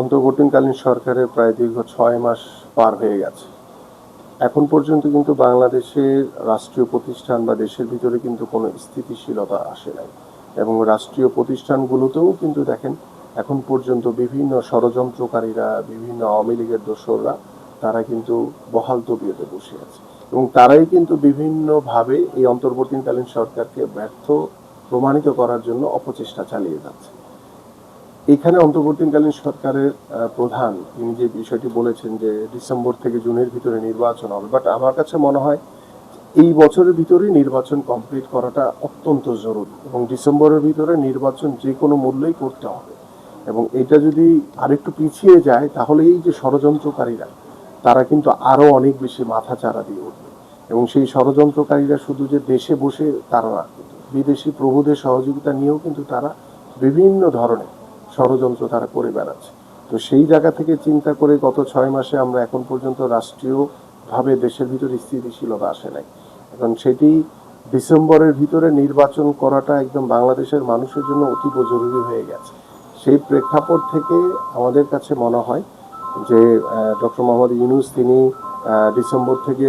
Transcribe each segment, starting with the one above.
অন্তর্বর্তীকালীন সরকারের প্রায় দীর্ঘ ছয় মাস পার হয়ে গেছে। এখন পর্যন্ত কিন্তু বাংলাদেশের রাষ্ট্রীয় প্রতিষ্ঠান বা দেশের ভিতরে কিন্তু কোনো স্থিতিশীলতা আসে নাই। এবং রাষ্ট্রীয় প্রতিষ্ঠানগুলোতেও কিন্তু দেখেন, এখন পর্যন্ত বিভিন্ন ষড়যন্ত্রকারীরা, বিভিন্ন আওয়ামী লীগের দোসররা, তারা কিন্তু বহাল তবিয়তে বসে আছে। এবং তারাই কিন্তু বিভিন্নভাবে এই অন্তর্বর্তীকালীন সরকারকে ব্যর্থ প্রমাণিত করার জন্য অপচেষ্টা চালিয়ে যাচ্ছে। এখানে অন্তর্বর্তীকালীন সরকারের প্রধান, তিনি যে বিষয়টি বলেছেন যে ডিসেম্বর থেকে জুনের ভিতরে নির্বাচন হবে বাট আমার কাছে মনে হয় এই বছরের ভিতরে নির্বাচন কমপ্লিট করাটা অত্যন্ত জরুরি এবং ডিসেম্বরের ভিতরে নির্বাচন যে কোনো মূল্যেই করতে হবে। এবং এটা যদি আরেকটু পিছিয়ে যায়, তাহলে এই যে ষড়যন্ত্রকারীরা, তারা কিন্তু আরও অনেক বেশি মাথা চারা দিয়ে উঠবে। এবং সেই ষড়যন্ত্রকারীরা শুধু যে দেশে বসে তারা না, বিদেশি প্রভুদের সহযোগিতা নিয়েও কিন্তু তারা বিভিন্ন ধরনের ষড়যন্ত্র তারা করে বেড়াচ্ছে। তো সেই জায়গা থেকে চিন্তা করে গত ছয় মাসে আমরা এখন পর্যন্ত রাষ্ট্রীয়ভাবে দেশের ভিতরে স্থিতিশীলতা আসে নাই। এখন সেটি ডিসেম্বরের ভিতরে নির্বাচন করাটা একদম বাংলাদেশের মানুষের জন্য অতীব জরুরি হয়ে গেছে। সেই প্রেক্ষাপট থেকে আমাদের কাছে মনে হয় যে ডক্টর মোহাম্মদ ইউনুস তিনি ডিসেম্বর থেকে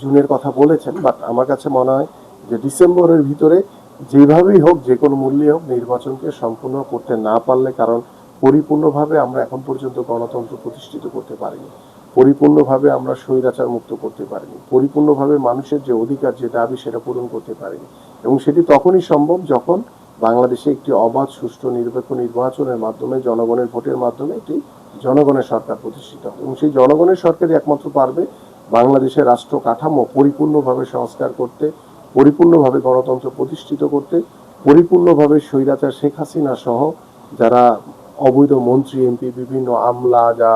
জুনের কথা বলেছেন, বাট আমার কাছে মনে হয় যে ডিসেম্বরের ভিতরে যেভাবেই হোক, যে কোনো মূল্যে হোক, নির্বাচনকে সম্পূর্ণ করতে না পারলে কারণ পরিপূর্ণভাবে আমরা এখন পর্যন্ত গণতন্ত্র প্রতিষ্ঠিত করতে পারিনি। পরিপূর্ণভাবে আমরা স্বৈরাচার মুক্ত করতে পারিনি। পরিপূর্ণভাবে মানুষের যে অধিকার, যে দাবি, সেটা পূরণ করতে পারিনি। এবং সেটি তখনই সম্ভব যখন বাংলাদেশে একটি অবাধ, সুষ্ঠু, নিরপেক্ষ নির্বাচনের মাধ্যমে, জনগণের ভোটের মাধ্যমে একটি জনগণের সরকার প্রতিষ্ঠিত হবে। এবং সেই জনগণের সরকারই একমাত্র পারবে বাংলাদেশের রাষ্ট্র কাঠামো পরিপূর্ণভাবে সংস্কার করতে পরিপূর্ণভাবে গণতন্ত্র প্রতিষ্ঠিত করতে, পরিপূর্ণভাবে স্বৈরাচার শেখ হাসিনা সহ যারা অবৈধ মন্ত্রী, এমপি, বিভিন্ন আমলা, যা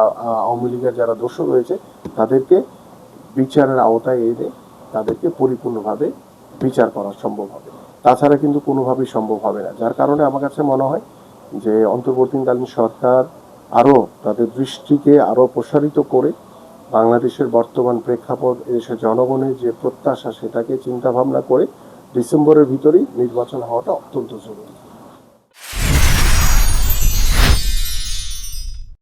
আওয়ামী লীগের যারা দোষ রয়েছে, তাদেরকে বিচারের আওতায় এনে তাদেরকে পরিপূর্ণভাবে বিচার করা সম্ভব হবে। তাছাড়া কিন্তু কোনোভাবেই সম্ভব হবে না। যার কারণে আমার কাছে মনে হয় যে অন্তর্বর্তীকালীন সরকার আরও তাদের দৃষ্টিকে আরও প্রসারিত করে বাংলাদেশের বর্তমান প্রেক্ষাপট এদেশের জনগণের যে প্রত্যাশা, সেটাকে চিন্তা ভাবনা করে ডিসেম্বরের ভিতরেই নির্বাচন হওয়াটা অত্যন্ত জরুরি।